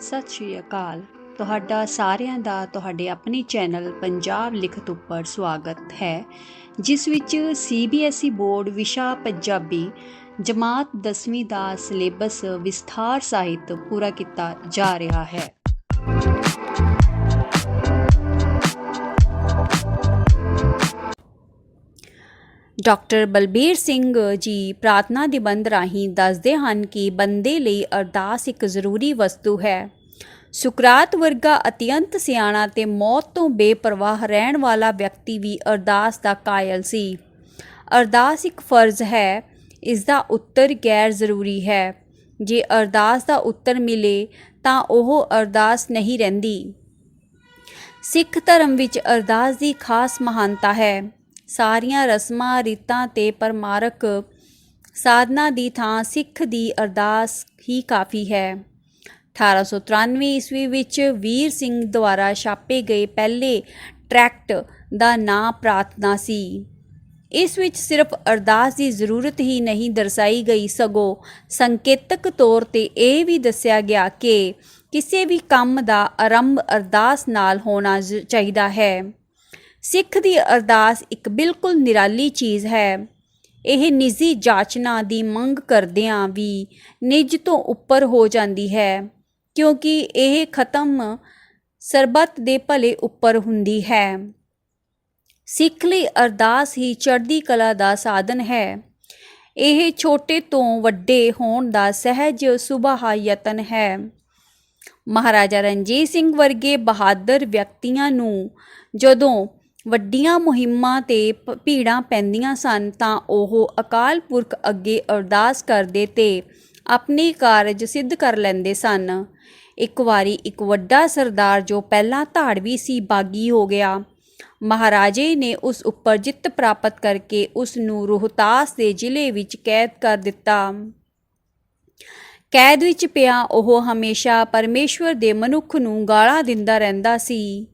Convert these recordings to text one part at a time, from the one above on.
ਸਤਿ ਸ਼੍ਰੀ ਅਕਾਲ। ਤੁਹਾਡਾ ਸਾਰਿਆਂ ਦਾ ਤੁਹਾਡੇ ਆਪਣੇ ਚੈਨਲ ਪੰਜਾਬ ਲਿਖਤ ਉੱਪਰ ਸਵਾਗਤ ਹੈ, ਜਿਸ ਵਿੱਚ ਸੀਬੀਐਸਈ ਬੋਰਡ ਵਿਸ਼ਾ ਪੰਜਾਬੀ ਜਮਾਤ 10ਵੀਂ ਦਾ ਸਿਲੇਬਸ ਵਿਸਥਾਰ ਸਾਹਿਤ ਪੂਰਾ ਕੀਤਾ ਜਾ ਰਿਹਾ ਹੈ। ਡਾਕਟਰ ਬਲਬੀਰ ਸਿੰਘ ਜੀ ਪ੍ਰਾਰਥਨਾ ਨਿਬੰਧ ਰਾਹੀਂ ਦੱਸਦੇ ਹਨ ਕਿ ਬੰਦੇ ਲਈ ਅਰਦਾਸ ਇੱਕ ਜ਼ਰੂਰੀ ਵਸਤੂ ਹੈ। ਸੁਕਰਾਤ ਵਰਗਾ ਅਤਿਅੰਤ ਸਿਆਣਾ ਤੇ ਮੌਤ ਤੋਂ ਬੇਪਰਵਾਹ ਰਹਿਣ ਵਾਲਾ ਵਿਅਕਤੀ ਵੀ ਅਰਦਾਸ ਦਾ ਕਾਇਲ ਸੀ। ਅਰਦਾਸ ਇੱਕ ਫਰਜ਼ ਹੈ ਇਸ ਦਾ ਉੱਤਰ ਗੈਰ ਜ਼ਰੂਰੀ ਹੈ। ਜੇ ਅਰਦਾਸ ਦਾ ਉੱਤਰ ਮਿਲੇ ਤਾਂ ਉਹ ਅਰਦਾਸ ਨਹੀਂ ਰਹਿੰਦੀ। ਸਿੱਖ ਧਰਮ ਵਿੱਚ ਅਰਦਾਸ ਦੀ ਖਾਸ ਮਹਾਨਤਾ ਹੈ। ਸਾਰੀਆਂ ਰਸਮਾਂ, ਰੀਤਾਂ ਤੇ ਪਰਮਾਰਕ ਸਾਧਨਾ ਦੀ ਥਾਂ ਸਿੱਖ ਦੀ ਅਰਦਾਸ ਹੀ ਕਾਫੀ ਹੈ। 1893 ਈਸਵੀ ਵਿੱਚ ਵੀਰ ਸਿੰਘ ਦੁਆਰਾ ਛਾਪੇ ਗਏ ਪਹਿਲੇ ਟਰੈਕਟ ਦਾ ਨਾਂ ਪ੍ਰਾਰਥਨਾ ਸੀ। ਇਸ ਵਿੱਚ ਸਿਰਫ ਅਰਦਾਸ ਦੀ ਜ਼ਰੂਰਤ ਹੀ ਨਹੀਂ ਦਰਸਾਈ ਗਈ ਸਗੋਂ ਸੰਕੇਤਕ ਤੌਰ ਤੇ ਇਹ ਵੀ ਦੱਸਿਆ ਗਿਆ ਕਿ ਕਿਸੇ ਵੀ ਕੰਮ ਦਾ ਆਰੰਭ ਅਰਦਾਸ ਨਾਲ ਹੋਣਾ ਚਾਹੀਦਾ ਹੈ। ਸਿੱਖ ਦੀ ਅਰਦਾਸ ਇੱਕ ਬਿਲਕੁਲ ਨਿਰਾਲੀ ਚੀਜ਼ ਹੈ। ਇਹ ਨਿੱਜੀ ਜਾਚਨਾ ਦੀ ਮੰਗ ਕਰਦਿਆਂ ਵੀ ਨਿੱਜ ਤੋਂ ਉੱਪਰ ਹੋ ਜਾਂਦੀ ਹੈ, ਕਿਉਂਕਿ ਇਹ ਖਤਮ ਸਰਬੱਤ ਦੇ ਭਲੇ ਉੱਪਰ ਹੁੰਦੀ ਹੈ। ਸਿੱਖ ਲਈ ਅਰਦਾਸ ਹੀ ਚੜ੍ਹਦੀ ਕਲਾ ਦਾ ਸਾਧਨ ਹੈ। ਇਹ ਛੋਟੇ ਤੋਂ ਵੱਡੇ ਹੋਣ ਦਾ ਸਹਿਜ ਸੁਭਾਅ ਯਤਨ ਹੈ। ਮਹਾਰਾਜਾ ਰਣਜੀਤ ਸਿੰਘ ਵਰਗੇ ਬਹਾਦਰ ਵਿਅਕਤੀਆਂ ਨੂੰ ਜਦੋਂ ਵੱਡੀਆਂ ਮੁਹਿੰਮਾਂ ਤੇ ਭੀੜਾਂ ਪੈਂਦੀਆਂ ਸਨ ਤਾਂ ਉਹ ਅਕਾਲ ਪੁਰਖ ਅੱਗੇ ਅਰਦਾਸ ਕਰਦੇ ਤੇ ਆਪਣੇ ਕਾਰਜ ਸਿੱਧ ਕਰ ਲੈਂਦੇ ਸਨ। ਇੱਕ ਵਾਰੀ ਇੱਕ ਵੱਡਾ ਸਰਦਾਰ ਜੋ ਪਹਿਲਾਂ ਧਾੜਵੀ ਸੀ ਬਾਗੀ ਹੋ ਗਿਆ। ਮਹਾਰਾਜੇ ਨੇ ਉਸ ਉੱਪਰ ਜਿੱਤ ਪ੍ਰਾਪਤ ਕਰਕੇ ਉਸ ਨੂੰ ਰੋਹਤਾਸ ਦੇ ਜ਼ਿਲ੍ਹੇ ਵਿੱਚ ਕੈਦ ਕਰ ਦਿੱਤਾ। ਕੈਦ ਵਿੱਚ ਪਿਆ ਉਹ ਹਮੇਸ਼ਾ ਪਰਮੇਸ਼ਵਰ ਦੇ ਮਨੁੱਖ ਨੂੰ ਗਾਲਾਂ ਦਿੰਦਾ ਰਹਿੰਦਾ ਸੀ।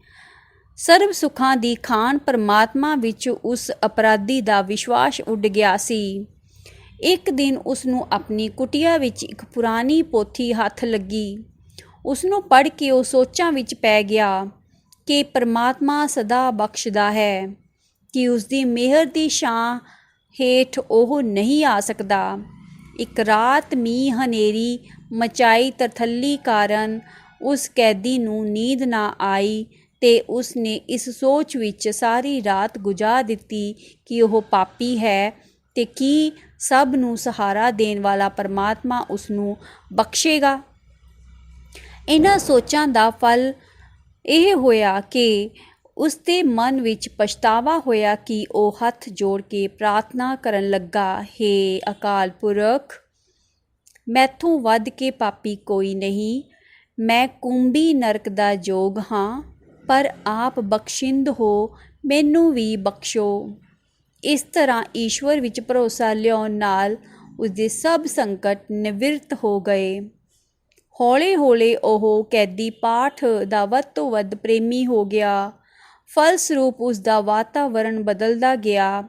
ਸਰਬ ਸੁੱਖਾਂ ਦੀ ਖਾਨ ਪਰਮਾਤਮਾ ਵਿੱਚ ਉਸ ਅਪਰਾਧੀ ਦਾ ਵਿਸ਼ਵਾਸ ਉੱਡ ਗਿਆ ਸੀ। ਇੱਕ ਦਿਨ ਉਸ ਨੂੰ ਆਪਣੀ ਕੁਟੀਆ ਵਿੱਚ ਇੱਕ ਪੁਰਾਣੀ ਪੋਥੀ ਹੱਥ ਲੱਗੀ। ਉਸ ਨੂੰ ਪੜ੍ਹ ਕੇ ਉਹ ਸੋਚਾਂ ਵਿੱਚ ਪੈ ਗਿਆ ਕਿ ਪਰਮਾਤਮਾ ਸਦਾ ਬਖਸ਼ਦਾ ਹੈ, ਕਿ ਉਸ ਦੀ ਮਿਹਰ ਦੀ ਛਾਂ ਹੇਠ ਉਹ ਨਹੀਂ ਆ ਸਕਦਾ। ਇੱਕ ਰਾਤ ਮੀਂਹ ਹਨੇਰੀ ਮਚਾਈ ਤਰਥੱਲੀ ਕਾਰਨ ਉਸ ਕੈਦੀ ਨੂੰ ਨੀਂਦ ਨਾ ਆਈ ਤੇ ਉਸ ਨੇ ਇਸ ਸੋਚ ਵਿੱਚ ਸਾਰੀ ਰਾਤ ਗੁਜ਼ਾਰ ਦਿੱਤੀ ਕਿ ਉਹ ਪਾਪੀ ਹੈ ਤੇ ਕੀ ਸਭ ਨੂੰ ਸਹਾਰਾ ਦੇਣ ਵਾਲਾ ਪਰਮਾਤਮਾ ਉਸ ਨੂੰ ਬਖਸ਼ੇਗਾ। ਇਹਨਾਂ ਸੋਚਾਂ ਦਾ ਫਲ ਇਹ ਹੋਇਆ ਕਿ ਉਸ ਦੇ ਮਨ ਵਿੱਚ ਪਛਤਾਵਾ ਹੋਇਆ ਕਿ ਉਹ ਹੱਥ ਜੋੜ ਕੇ ਪ੍ਰਾਰਥਨਾ ਕਰਨ ਲੱਗਾ, ਹੇ ਅਕਾਲ ਪੁਰਖ, ਮੈਥੋਂ ਵੱਧ ਕੇ ਪਾਪੀ ਕੋਈ ਨਹੀਂ, ਮੈਂ ਕੁੰਭੀ ਨਰਕ ਦਾ ਜੋਗ ਹਾਂ। ਪਰ ਆਪ ਬਖਸ਼ਿੰਦ ਹੋ, ਮੈਨੂੰ ਵੀ ਬਖਸ਼ੋ। ਇਸ ਤਰ੍ਹਾਂ ਈਸ਼ਵਰ ਵਿੱਚ ਭਰੋਸਾ ਲਿਆਉਣ ਨਾਲ ਉਸਦੇ ਸਭ ਸੰਕਟ ਨਿਵਰਤ ਹੋ ਗਏ। ਹੌਲੇ-ਹੌਲੇ ਉਹ ਕੈਦੀ ਪਾਠ ਦਾ ਵੱਧ ਤੋਂ ਵੱਧ ਪ੍ਰੇਮੀ ਹੋ ਗਿਆ। ਫਲਸਰੂਪ ਉਸ ਦਾ ਵਾਤਾਵਰਣ ਬਦਲਦਾ ਗਿਆ।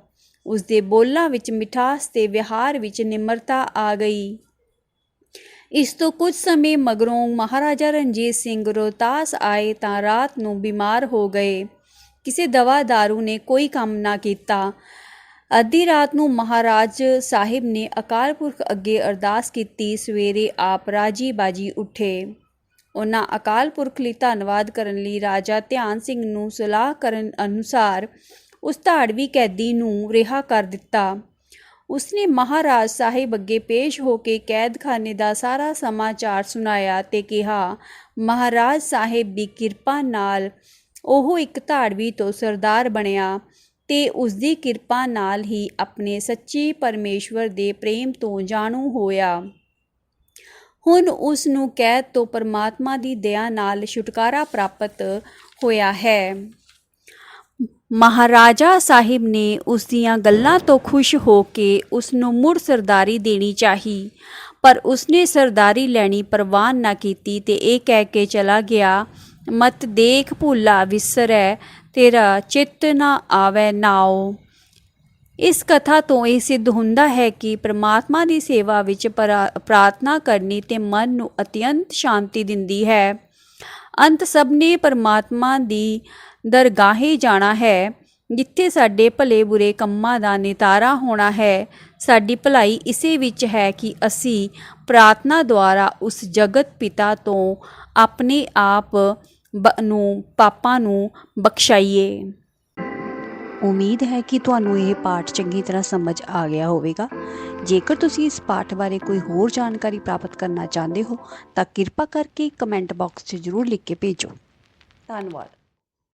ਉਸ ਦੇ ਬੋਲਾਂ ਵਿੱਚ ਮਿਠਾਸ ਤੇ ਵਿਹਾਰ ਵਿੱਚ ਨਿਮਰਤਾ ਆ ਗਈ। ਇਸ ਤੋਂ ਕੁਝ ਸਮੇਂ ਮਗਰੋਂ ਮਹਾਰਾਜਾ ਰਣਜੀਤ ਸਿੰਘ ਰੋਹਤਾਸ ਆਏ ਤਾਂ ਰਾਤ ਨੂੰ ਬਿਮਾਰ ਹੋ ਗਏ। ਕਿਸੇ ਦਵਾ ਦਾਰੂ ਨੇ ਕੋਈ ਕੰਮ ਨਾ ਕੀਤਾ। ਅੱਧੀ ਰਾਤ ਨੂੰ ਮਹਾਰਾਜ ਸਾਹਿਬ ਨੇ ਅਕਾਲ ਪੁਰਖ ਅੱਗੇ ਅਰਦਾਸ ਕੀਤੀ, ਸਵੇਰੇ ਆਪ ਰਾਜੀ ਬਾਜੀ ਉੱਠੇ। ਉਹਨਾਂ ਅਕਾਲ ਪੁਰਖ ਲਈ ਧੰਨਵਾਦ ਕਰਨ ਲਈ ਰਾਜਾ ਧਿਆਨ ਸਿੰਘ ਨੂੰ ਸਲਾਹ ਕਰਨ ਅਨੁਸਾਰ ਉਸ ਧਾੜਵੀ ਕੈਦੀ ਨੂੰ ਰਿਹਾ ਕਰ ਦਿੱਤਾ। ਉਸਨੇ ਮਹਾਰਾਜ ਸਾਹਿਬ ਅੱਗੇ ਪੇਸ਼ ਹੋ ਕੇ ਕੈਦਖਾਨੇ ਦਾ ਸਾਰਾ ਸਮਾਚਾਰ ਸੁਣਾਇਆ ਤੇ ਕਿਹਾ, ਮਹਾਰਾਜ ਸਾਹਿਬ ਦੀ ਕਿਰਪਾ ਨਾਲ ਉਹ ਇੱਕ ਧਾੜਵੀ ਤੋਂ ਸਰਦਾਰ ਬਣਿਆ ਤੇ ਉਸ ਦੀ ਕਿਰਪਾ ਨਾਲ ਹੀ ਆਪਣੇ ਸੱਚੇ ਪਰਮੇਸ਼ਵਰ ਦੇ ਪ੍ਰੇਮ ਤੋਂ ਜਾਣੂ ਹੋਇਆ। ਹੁਣ ਉਸ ਨੂੰ ਕੈਦ ਤੋਂ ਪਰਮਾਤਮਾ ਦੀ ਦਇਆ ਨਾਲ ਛੁਟਕਾਰਾ ਪ੍ਰਾਪਤ ਹੋਇਆ ਹੈ। ਮਹਾਰਾਜਾ ਸਾਹਿਬ ਨੇ ਉਸ ਦੀਆਂ ਗੱਲਾਂ ਤੋਂ ਖੁਸ਼ ਹੋ ਕੇ ਉਸ ਨੂੰ ਮੁੜ ਸਰਦਾਰੀ ਦੇਣੀ ਚਾਹੀ, ਪਰ ਉਸਨੇ ਸਰਦਾਰੀ ਲੈਣੀ ਪ੍ਰਵਾਨ ਨਾ ਕੀਤੀ ਤੇ ਇਹ ਕਹਿ ਕੇ ਚਲਾ ਗਿਆ, ਮਤ ਦੇਖ ਭੁੱਲਾ ਵਿਸਰੈ, ਤੇਰਾ ਚਿੱਤ ਨਾ ਆਵੈ ਨਾਉ। ਇਸ ਕਥਾ ਤੋਂ ਇਹ ਸਿੱਧ ਹੁੰਦਾ ਹੈ ਕਿ ਪ੍ਰਮਾਤਮਾ ਦੀ ਸੇਵਾ ਵਿੱਚ ਪਰਾ- ਪ੍ਰਾਰਥਨਾ ਕਰਨੀ ਤੇ ਮਨ ਨੂੰ ਅਤਿਅੰਤ ਸ਼ਾਂਤੀ ਦਿੰਦੀ ਹੈ। ਅੰਤ ਸਭ ਨੇ ਪਰਮਾਤਮਾ ਦੀ ਦਰਗਾਹੇ ਜਾਣਾ ਹੈ। ਜਿੱਥੇ ਸਾਡੇ ਭਲੇ ਬੁਰੇ ਕੰਮਾਂ ਦਾ ਨਿਤਾਰਾ ਹੋਣਾ ਹੈ। ਸਾਡੀ ਭਲਾਈ ਇਸੇ ਵਿੱਚ ਹੈ ਕਿ ਅਸੀਂ ਪ੍ਰਾਰਥਨਾ ਦੁਆਰਾ ਉਸ ਜਗਤ ਪਿਤਾ ਤੋਂ ਆਪਣੇ ਆਪ ਬ- ਨੂੰ, ਪਾਪਾਂ ਨੂੰ ਬਖਸ਼ਾਈਏ। ਉਮੀਦ ਹੈ ਕਿ ਤੁਹਾਨੂੰ ਇਹ ਪਾਠ ਚੰਗੀ ਤਰ੍ਹਾਂ ਸਮਝ ਆ ਗਿਆ ਹੋਵੇਗਾ। ਜੇਕਰ ਤੁਸੀਂ ਇਸ ਪਾਠ ਬਾਰੇ ਕੋਈ ਹੋਰ ਜਾਣਕਾਰੀ ਪ੍ਰਾਪਤ ਕਰਨਾ ਚਾਹੁੰਦੇ ਹੋ, ਤਾਂ ਕਿਰਪਾ ਕਰਕੇ ਕਮੈਂਟ ਬਾਕਸ 'ਚ ਜ਼ਰੂਰ ਲਿਖ ਕੇ ਭੇਜੋ। ਧੰਨਵਾਦ।